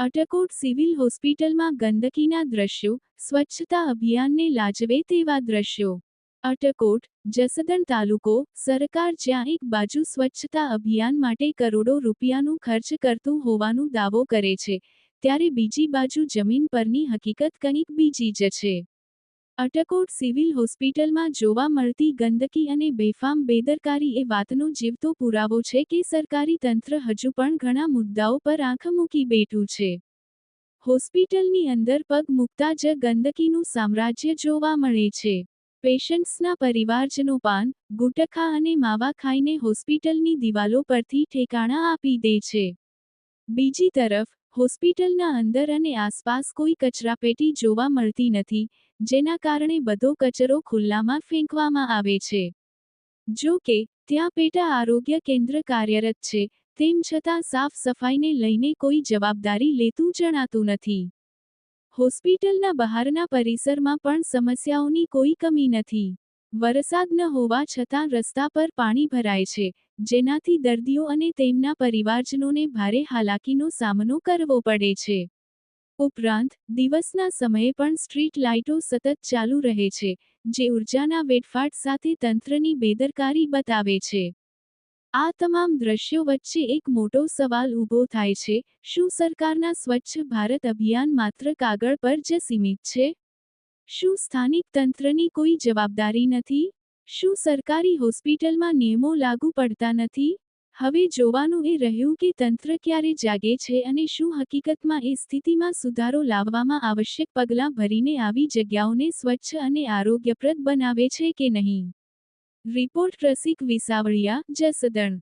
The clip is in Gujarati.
અટકોટ સિવિલ હોસ્પિટલમાં ગંદકીના દ્રશ્યો, સ્વચ્છતા અભિયાનને લાજવે તેવા દ્રશ્યો. અટકોટ, જસદણ તાલુકો, સરકાર જ્યાં એક બાજુ સ્વચ્છતા અભિયાન માટે કરોડો રૂપિયાનું ખર્ચ કરતું હોવાનું દાવો કરે છે, ત્યારે બીજી બાજુ જમીન પરની હકીકત કંઈક બીજી જ છે. અટકોટ સિવિલ હોસ્પિટલમાં જોવા મળતી ગંદકી અને બેફામ બેદરકારી એ વાતનો જીવતો પુરાવો છે કે સરકારી તંત્ર હજુ પણ ઘણા મુદ્દાઓ પર આંખ મૂકી બેઠું છે. હોસ્પિટલની અંદર પગ મૂકતા જ ગંદકીનું સામ્રાજ્ય જોવા મળે છે. પેશન્ટ્સના પરિવારજનો પાન, ગુટખા અને માવા ખાઈને હોસ્પિટલની દિવાલો પરથી ઠેકાણા આપી દે છે. બીજી તરફ, હોસ્પિટલના અંદર અને આસપાસ કોઈ કચરાપેટી જોવા મળતી નથી જેના કારણે બધો કચરો ખુલ્લામાં ફેંકવામાં આવે છે. જો કે, ત્યાં પેટા આરોગ્ય કેન્દ્ર કાર્યરત છે, તેમ છતાં સાફ સફાઈને લઈને કોઈ જવાબદારી લેતું જણાતું નથી. હોસ્પિટલના બહારના પરિસરમાં પણ સમસ્યાઓની કોઈ કમી નથી. વરસાદ ન હોવા છતાં રસ્તા પર પાણી ભરાય છે, જેનાથી દર્દીઓ અને તેમના પરિવારજનોને ભારે હાલાકીનો સામનો કરવો પડે છે. ઉપરાંત, દિવસના સમયે પણ સ્ટ્રીટ લાઇટો સતત ચાલુ રહે છે, જે ઉર્જાના વેડફાટ સાથે તંત્રની બેદરકારી બતાવે છે. આ તમામ દ્રશ્યો વચ્ચે એક મોટો સવાલ ઊભો થાય છે, શું સરકારના સ્વચ્છ ભારત અભિયાન માત્ર કાગળ પર જ સીમિત છે? શું સ્થાનિક તંત્રની કોઈ જવાબદારી નથી? શું સરકારી હોસ્પિટલમાં નિયમો લાગુ પડતા નથી? હવે જોવાનું એ રહ્યું કે તંત્ર ક્યારે જાગે છે અને શું હકીકતમાં એ સ્થિતિમાં સુધારો લાવવામાં આવશ્યક પગલાં ભરીને આવી જગ્યાઓને સ્વચ્છ અને આરોગ્યપ્રદ બનાવે છે કે નહીં? રિપોર્ટ રસિક વિસાવળિયા જસદણ.